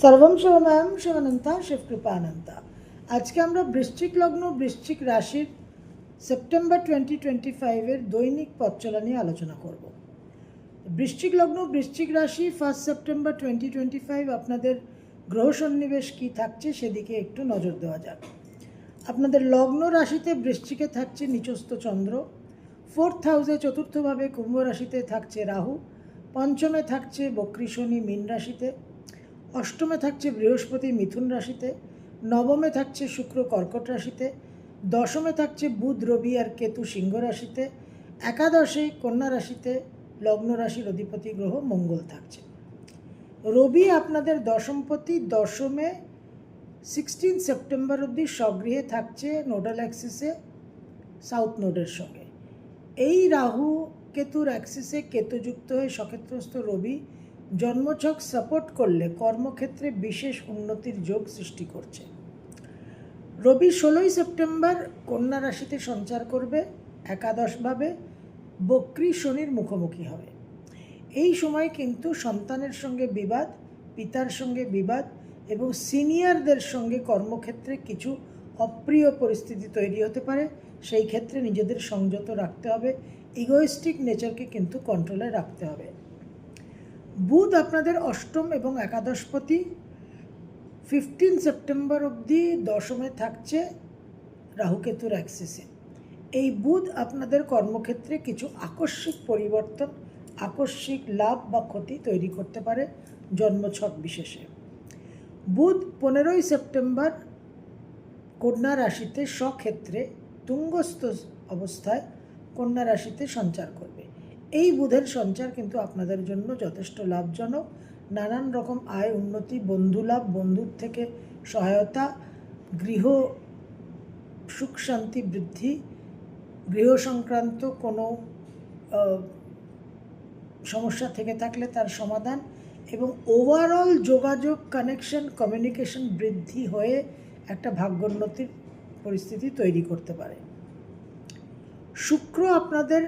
সর্বম শিবময়ম শিবানন্তা শিবকৃপানন্তা আজকে আমরা বৃশ্চিক লগ্ন, বৃশ্চিক রাশির সেপ্টেম্বর টোয়েন্টি টোয়েন্টি ফাইভের দৈনিক পথচলা নিয়ে আলোচনা করব। বৃশ্চিক লগ্ন, বৃশ্চিক রাশি first September twenty twenty five আপনাদের গ্রহ সন্নিবেশ কী থাকছে সেদিকে একটু নজর দেওয়া যাক। আপনাদের লগ্ন রাশিতে বৃশ্চিকে থাকছে নিচস্থ চন্দ্র ফোর্থ হাউসে চতুর্থভাবে কুম্ভ রাশিতে থাকছে রাহু, পঞ্চমে থাকছে বক্রী শনি মীন রাশিতে অষ্টমে থাকছে বৃহস্পতি মিথুন রাশিতে, নবমে থাকছে শুক্র কর্কট রাশিতে, দশমে থাকছে বুধ, রবি আর কেতু সিংহ রাশিতে, একাদশে কন্যা রাশিতে, লগ্ন রাশির অধিপতি গ্রহ মঙ্গল থাকছে। রবি আপনাদের দশমপতি দশমে সিক্সটিন সেপ্টেম্বর অবধি স্বগৃহে থাকছে নোডাল অ্যাক্সিসে, সাউথ নোডের সঙ্গে। এই রাহু, কেতুর অ্যাক্সিসে কেতুযুক্ত হয়ে সক্ষেত্রস্থ রবি জন্মছক সাপোর্ট করলে কর্মক্ষেত্রে বিশেষ উন্নতির যোগ সৃষ্টি করছে। রবি ষোলোই সেপ্টেম্বর কন্যা রাশিতে সঞ্চার করবে, একাদশভাবে বক্রী শনির মুখোমুখি হবে। এই সময় কিন্তু সন্তানের সঙ্গে বিবাদ, পিতার সঙ্গে বিবাদ এবং সিনিয়রদের সঙ্গে কর্মক্ষেত্রে কিছু অপ্রিয় পরিস্থিতি তৈরি হতে পারে। সেই ক্ষেত্রে নিজেদের সংযত রাখতে হবে ইগোয়েস্টিক নেচারকে কিন্তু কন্ট্রোলে রাখতে হবে। বুধ আপনাদের অষ্টম এবং একাদশপতি। ফিফটিন সেপ্টেম্বর অবধি দশমে থাকছে রাহুকেতুর অ্যাক্সেসে এই বুধ আপনাদের কর্মক্ষেত্রে কিছু আকস্মিক পরিবর্তন, আকস্মিক লাভ বা ক্ষতি তৈরি করতে পারে জন্মছক বিশেষে। বুধ পনেরোই সেপ্টেম্বর কন্যা রাশিতে স্বক্ষেত্রে তুঙ্গস্থ অবস্থায় কন্যা রাশিতে সঞ্চার করবে। এই বুধের সঞ্চার কিন্তু আপনাদের জন্য যথেষ্ট লাভজনক। নানান রকম আয় উন্নতি বন্ধু লাভ বন্ধুর থেকে সহায়তা, গৃহ সুখ শান্তি বৃদ্ধি, গৃহ সংক্রান্ত কোনো সমস্যা থেকে থাকলে তার সমাধান এবং ওভারঅল যোগাযোগ কানেকশন কমিউনিকেশন বৃদ্ধি হয়ে একটা ভাগ্যোন্নতির পরিস্থিতি তৈরি করতে পারে। শুক্র আপনাদের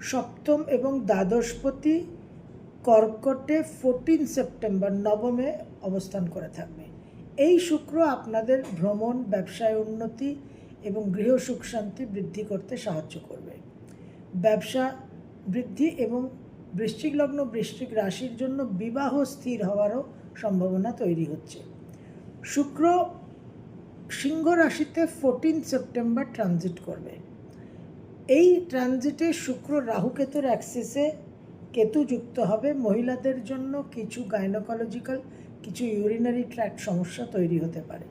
সপ্তম এবং দ্বাদশপতি কর্কটে ফোরটিন সেপ্টেম্বর নবমে অবস্থান করে থাকবে। এই শুক্র আপনাদের ভ্রমণ, ব্যবসায় উন্নতি এবং গৃহ সুখ শান্তি বৃদ্ধি করতে সাহায্য করবে। ব্যবসা বৃদ্ধি এবং বৃশ্চিক লগ্ন বৃশ্চিক রাশির জন্য বিবাহ স্থির হওয়ারও সম্ভাবনা তৈরি হচ্ছে। শুক্র সিংহ রাশিতে ফোরটিন সেপ্টেম্বর ট্রানজিট করবে। এই ট্রানজিটে শুক্র রাহুকেতুর অ্যাক্সিসে কেতু যুক্ত হবে। মহিলাদের জন্য কিছু গাইনোকোলজিক্যাল, কিছু ইউরিনারি ট্র্যাক্ট সমস্যা তৈরি হতে পারে।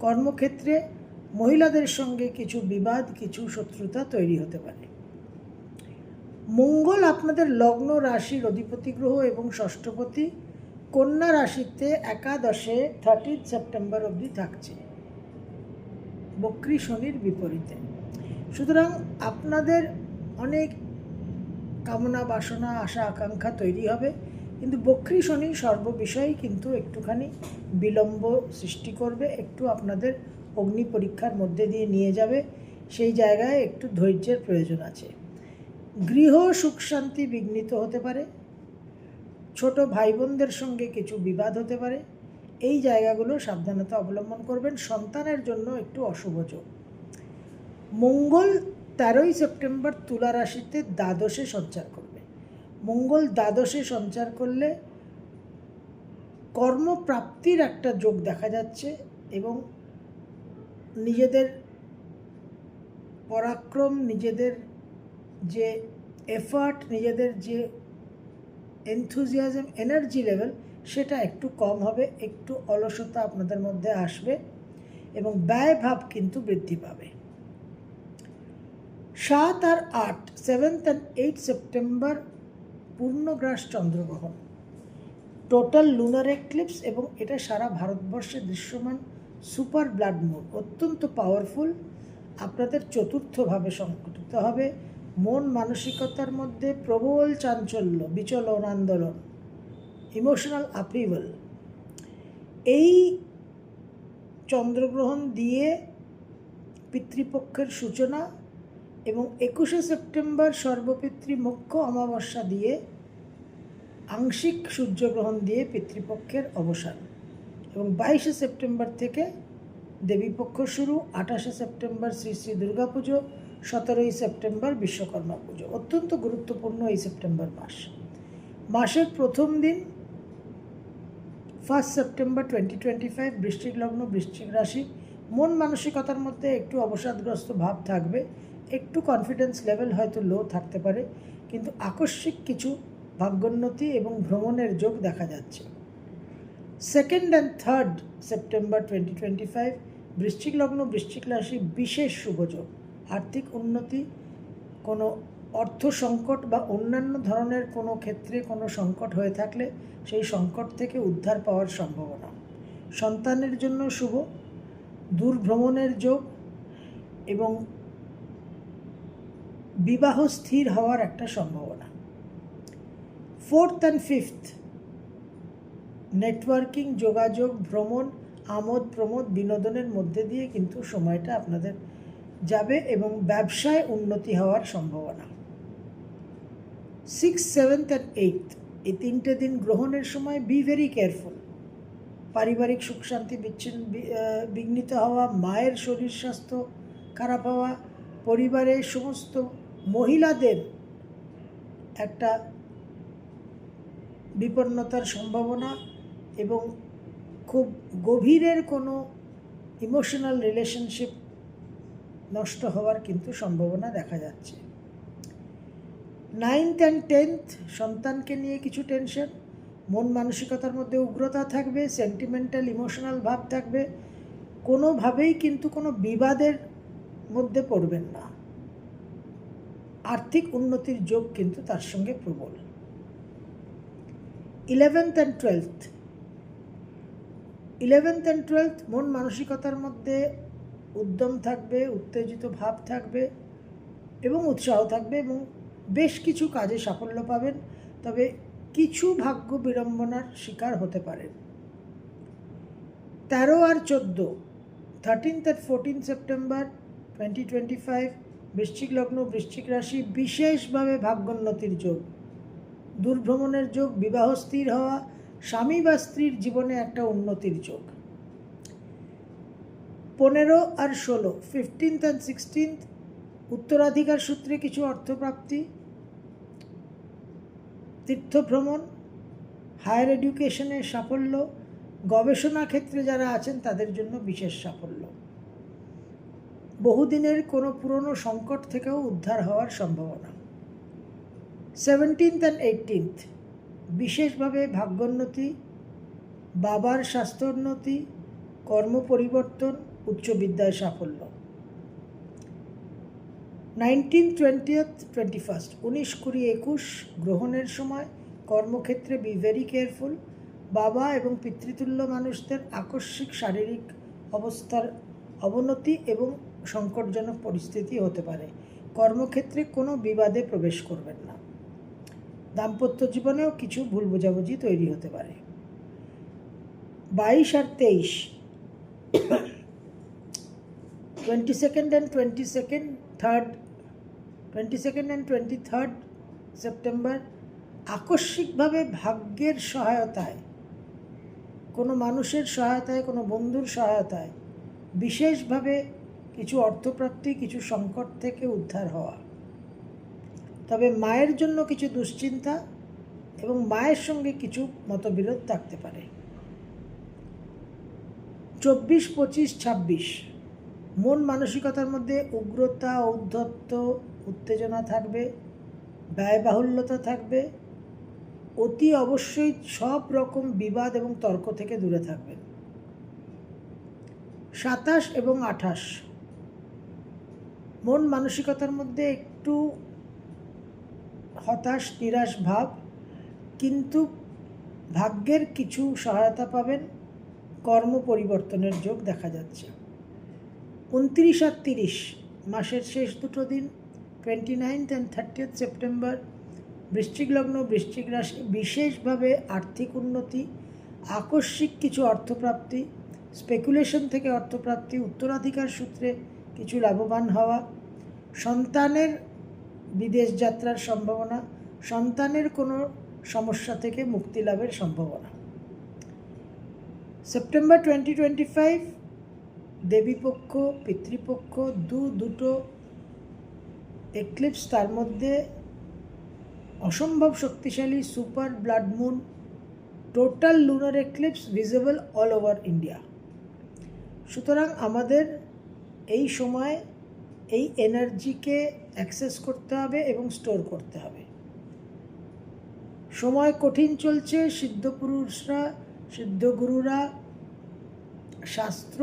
কর্মক্ষেত্রে মহিলাদের সঙ্গে কিছু বিবাদ, কিছু শত্রুতা তৈরি হতে পারে। মঙ্গল আপনাদের লগ্ন রাশির অধিপতি গ্রহ এবং ষষ্ঠপতি। কন্যা রাশিতে একাদশে থার্টিন সেপ্টেম্বর অবধি থাকছে। বক্রি শনির বিপরীতে। সুতরাং আপনাদের অনেক কামনা, বাসনা, আশা, আকাঙ্ক্ষা তৈরি হবে। কিন্তু বক্রী শনি সর্ববিষয়েই কিন্তু একটুখানি বিলম্ব সৃষ্টি করবে, একটু আপনাদের অগ্নি পরীক্ষার মধ্যে দিয়ে নিয়ে যাবে। সেই জায়গায় একটু ধৈর্যের প্রয়োজন আছে। গৃহ সুখ শান্তি বিঘ্নিত হতে পারে। ছোট ভাই বোনদের সঙ্গে কিছু বিবাদ হতে পারে। এই জায়গাগুলো সাবধানতা অবলম্বন করবেন। সন্তানের জন্য একটু অশুভ যোগ। মঙ্গল তেরোই সেপ্টেম্বর তুলা রাশিতে দ্বাদশে সঞ্চার করবে। মঙ্গল দ্বাদশে সঞ্চার করলে কর্মপ্রাপ্তির একটা যোগ দেখা যাচ্ছে এবং নিজেদের পরাক্রম, নিজেদের যে এফার্ট নিজেদের যে এনথুজিয়াজম এনার্জি লেভেল সেটা একটু কম হবে, একটু অলসতা আপনাদের মধ্যে আসবে এবং ব্যয়ভাব কিন্তু বৃদ্ধি পাবে। সাত আর আট সেভেন্থ অ্যান্ড এইট সেপ্টেম্বর পূর্ণগ্রাস চন্দ্রগ্রহণ টোটাল লুনার এক্লিপস এবং এটা সারা ভারতবর্ষে দৃশ্যমান সুপার ব্লাড মুন অত্যন্ত পাওয়ারফুল আপনাদের চতুর্থভাবে সংঘটিত হবে। মন মানসিকতার মধ্যে প্রবল চাঞ্চল্য, বিচলন, আন্দোলন ইমোশনাল আপ্রিভাল এই চন্দ্রগ্রহণ দিয়ে পিতৃপক্ষের সূচনা এবং একুশে সেপ্টেম্বর সর্বপিতৃ মুখ্য অমাবস্যা দিয়ে আংশিক সূর্যগ্রহণ দিয়ে পিতৃপক্ষের অবসান। এবং বাইশে সেপ্টেম্বর থেকে দেবীপক্ষ শুরু, আঠাশে সেপ্টেম্বর শ্রী শ্রী দুর্গাপুজো, সতেরোই সেপ্টেম্বর বিশ্বকর্মা পুজো। অত্যন্ত গুরুত্বপূর্ণ এই সেপ্টেম্বর মাস। মাসের প্রথম দিন, first September twenty twenty five বৃশ্চিক লগ্ন, বৃশ্চিক রাশি। মন মানসিকতার মধ্যে একটু অবসাদগ্রস্ত ভাব থাকবে। একটু কনফিডেন্স লেভেল হয়তো লো থাকতে পারে, কিন্তু আকস্মিক কিছু ভাগ্যোন্নতি এবং ভ্রমণের যোগ দেখা যাচ্ছে। Second and third September twenty twenty five বৃশ্চিক লগ্ন বৃশ্চিক রাশি বিশেষ শুভযোগ আর্থিক উন্নতি, কোনো অর্থ সংকট বা অন্যান্য ধরনের কোনো ক্ষেত্রে কোনো সংকট হয়ে থাকলে সেই সংকট থেকে উদ্ধার পাওয়ার সম্ভাবনা। সন্তানের জন্য শুভ দূর ভ্রমণের যোগ এবং বিবাহ স্থির হওয়ার একটা সম্ভাবনা। ফোর্থ অ্যান্ড ফিফথ নেটওয়ার্কিং যোগাযোগ, ভ্রমণ, আমোদ, প্রমোদ, বিনোদনের মধ্যে দিয়ে কিন্তু সময়টা আপনাদের যাবে এবং ব্যবসায় উন্নতি হওয়ার সম্ভাবনা। সিক্স সেভেন্থ অ্যান্ড এইথ এই তিনটে দিন গ্রহণের সময় বি ভেরি কেয়ারফুল পারিবারিক সুখ শান্তি বিচ্ছিন্ন বিঘ্নিত হওয়া, মায়ের শরীর স্বাস্থ্য খারাপ হওয়া, পরিবারের সমস্ত মহিলাদের একটা বিপন্নতার সম্ভাবনা এবং খুব গভীরের কোনো ইমোশনাল রিলেশনশিপ নষ্ট হওয়ার কিন্তু সম্ভাবনা দেখা যাচ্ছে। নাইনথ অ্যান্ড টেন্থ সন্তানকে নিয়ে কিছু টেনশন, মন মানসিকতার মধ্যে উগ্রতা থাকবে সেন্টিমেন্টাল ইমোশনাল ভাব থাকবে, কোনোভাবেই কিন্তু কোনো বিবাদের মধ্যে পড়বেন না। আর্থিক উন্নতির যোগ কিন্তু তার সঙ্গে প্রবল। Eleventh and twelfth eleventh and twelfth মন মানসিকতার মধ্যে উদ্যম থাকবে, উত্তেজিত ভাব থাকবে এবং উৎসাহ থাকবে এবং বেশ কিছু কাজে সাফল্য পাবেন। তবে কিছু ভাগ্য বিড়ম্বনার শিকার হতে পারেন। তেরো আর চোদ্দ থার্টিনথ আর fourteen September twenty twenty five বৃশ্চিক লগ্ন, বৃশ্চিক রাশি বিশেষভাবে ভাগ্যোন্নতির যোগ। দূরভ্রমণের যোগ, বিবাহ স্থির হওয়া, স্বামী বা স্ত্রীর জীবনে একটা উন্নতির যোগ। পনেরো আর ষোলো ফিফটিন্থ অ্যান্ড সিক্সটিন্থ উত্তরাধিকার সূত্রে কিছু অর্থপ্রাপ্তি। তীর্থভ্রমণ হায়ার এডুকেশনের সাফল্য, গবেষণা ক্ষেত্রে যারা আছেন তাদের জন্য বিশেষ সাফল্য। বহুদিনের কোনো পুরনো সংকট থেকেও উদ্ধার হওয়ার সম্ভাবনা। সেভেন্টিন্থ অ্যান্ড এইটিনথ বিশেষভাবে ভাগ্যোন্নতি, বাবার স্বাস্থ্যোন্নতি কর্ম পরিবর্তন উচ্চ বিদ্যায় সাফল্য। নাইনটিন টোয়েন্টিয়থ টোয়েন্টি ফার্স্ট উনিশ, কুড়ি, একুশ, গ্রহণের সময় কর্মক্ষেত্রে বি ভেরি কেয়ারফুল বাবা এবং পিতৃতুল্য মানুষদের আকস্মিক শারীরিক অবস্থার অবনতি এবং সংকটজনক পরিস্থিতি হতে পারে। কর্মক্ষেত্রে কোনো বিবাদে প্রবেশ করবেন না। দাম্পত্য জীবনেও কিছু ভুল বোঝাবুঝি তৈরি হতে পারে। বাইশ আর তেইশ twenty second and twenty second third twenty second and twenty third September আকস্মিকভাবে ভাগ্যের সহায়তায়, কোনো মানুষের সহায়তায়, কোনো বন্ধুর সহায়তায়, বিশেষভাবে কিছু অর্থপ্রাপ্তি, কিছু সংকট থেকে উদ্ধার হওয়া। তবে মায়ের জন্য কিছু দুশ্চিন্তা এবং মায়ের সঙ্গে কিছু মতবিরোধ থাকতে পারে। চব্বিশ, পঁচিশ, ছাব্বিশ। মন মানসিকতার মধ্যে উগ্রতা, ঔদ্ধত্য, উত্তেজনা থাকবে, ব্যয়বাহুল্যতা থাকবে। অতি অবশ্যই সব রকম বিবাদ এবং তর্ক থেকে দূরে থাকবেন। সাতাশ এবং আঠাশ। মন মানসিকতার মধ্যে একটু হতাশ, নিরাশ ভাব, কিন্তু ভাগ্যের কিছু সহায়তা পাবেন। কর্ম পরিবর্তনের যোগ দেখা যাচ্ছে। উনত্রিশ আর তিরিশ, মাসের শেষ দুটো দিন twenty ninth and thirtieth September বৃশ্চিক লগ্ন, বৃশ্চিক রাশি, বিশেষভাবে আর্থিক উন্নতি, আকস্মিক কিছু অর্থপ্রাপ্তি স্পেকুলেশন থেকে অর্থপ্রাপ্তি, উত্তরাধিকার সূত্রে কিছু লাভবান হওয়া, সন্তানের বিদেশ যাত্রার সম্ভাবনা, সন্তানের কোনো সমস্যা থেকে মুক্তি লাভের সম্ভাবনা। সেপ্টেম্বর টোয়েন্টি টোয়েন্টি ফাইভ দেবীপক্ষ, পিতৃপক্ষ দু দুটো এক্লিপস তার মধ্যে অসম্ভব শক্তিশালী super blood moon total lunar eclipse visible all over India সুতরাং আমাদের এই সময় এই এনার্জিকে অ্যাক্সেস করতে হবে এবং স্টোর করতে হবে। সময় কঠিন চলছে, সিদ্ধপুরুষরা, সিদ্ধগুরুরা, শাস্ত্র,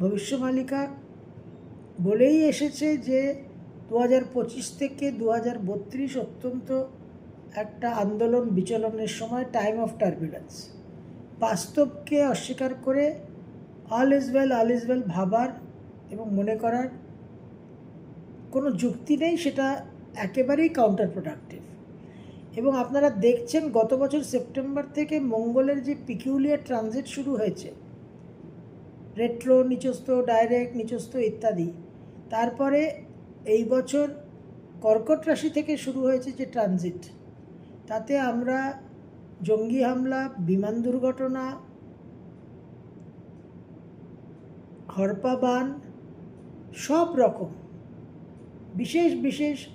ভবিষ্যমালিকা বলেই এসেছে যে দু হাজার পঁচিশ থেকে দু হাজার বত্রিশ অত্যন্ত একটা আন্দোলন বিচলনের সময় টাইম অফ টার্বুলেন্স বাস্তবকে অস্বীকার করে all is well all is well ভাবার এবং মনে করার কোনো যুক্তি নেই, সেটা একেবারেই কাউন্টার প্রোডাক্টিভ এবং আপনারা দেখছেন গত বছর সেপ্টেম্বর থেকে মঙ্গলের যে পিকিউলিয়ার ট্রানজিট শুরু হয়েছে রেট্রো নিচস্থ ডাইরেক্ট নিচস্থ ইত্যাদি, তারপরে এই বছর কর্কট রাশি থেকে শুরু হয়েছে যে ট্রানজিট তাতে আমরা জঙ্গি হামলা, বিমান দুর্ঘটনা হরপা বান সব রকম বিশেষ বিশেষ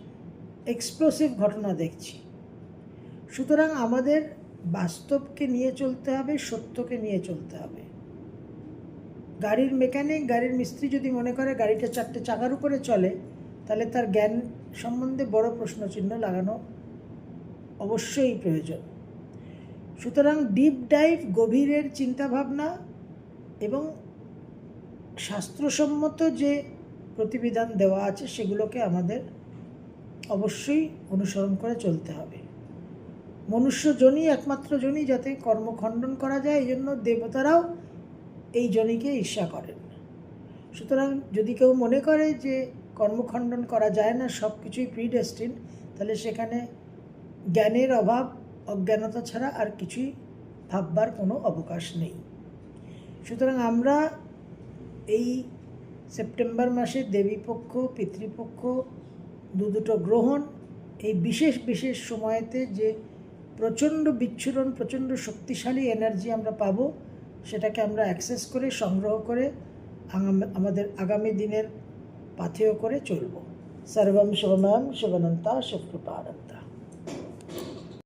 এক্সপ্লোসিভ ঘটনা দেখছি। সুতরাং আমাদের বাস্তবকে নিয়ে চলতে হবে, সত্যকে নিয়ে চলতে হবে। গাড়ির মেকানিক গাড়ির মিস্ত্রি যদি মনে করে গাড়িটা চারটে চাকার উপরে চলে, তাহলে তার জ্ঞান সম্বন্ধে বড় প্রশ্নচিহ্ন লাগানো অবশ্যই প্রয়োজন। সুতরাং ডিপ ডাইভ গভীরের চিন্তাভাবনা এবং শাস্ত্রসম্মত যে প্রতিবিধান দেওয়া আছে, সেগুলোকে আমাদের অবশ্যই অনুসরণ করে চলতে হবে। মনুষ্য জনই একমাত্র জনই যাতে কর্মখণ্ডন করা যায়, এই জন্য দেবতারাও এই জনিকে ঈর্ষা করেন। সুতরাং যদি কেউ মনে করে যে কর্মখণ্ডন করা যায় না, সব কিছুই প্রিডেস্টিন তাহলে সেখানে জ্ঞানের অভাব, অজ্ঞানতা ছাড়া আর কিছুই ভাববার কোনো অবকাশ নেই। সুতরাং আমরা এই সেপ্টেম্বর মাসে দেবীপক্ষ, পিতৃপক্ষ দু দুটো গ্রহণ। এই বিশেষ বিশেষ সময়তে যে প্রচণ্ড বিচ্ছুরণ, প্রচণ্ড শক্তিশালী এনার্জি আমরা পাবো, সেটাকে আমরা অ্যাক্সেস করে, সংগ্রহ করে আমাদের আগামী দিনের পাথেয় করে চলব। সর্বম শিবময়ম শিবনন্তা শিবকৃপারম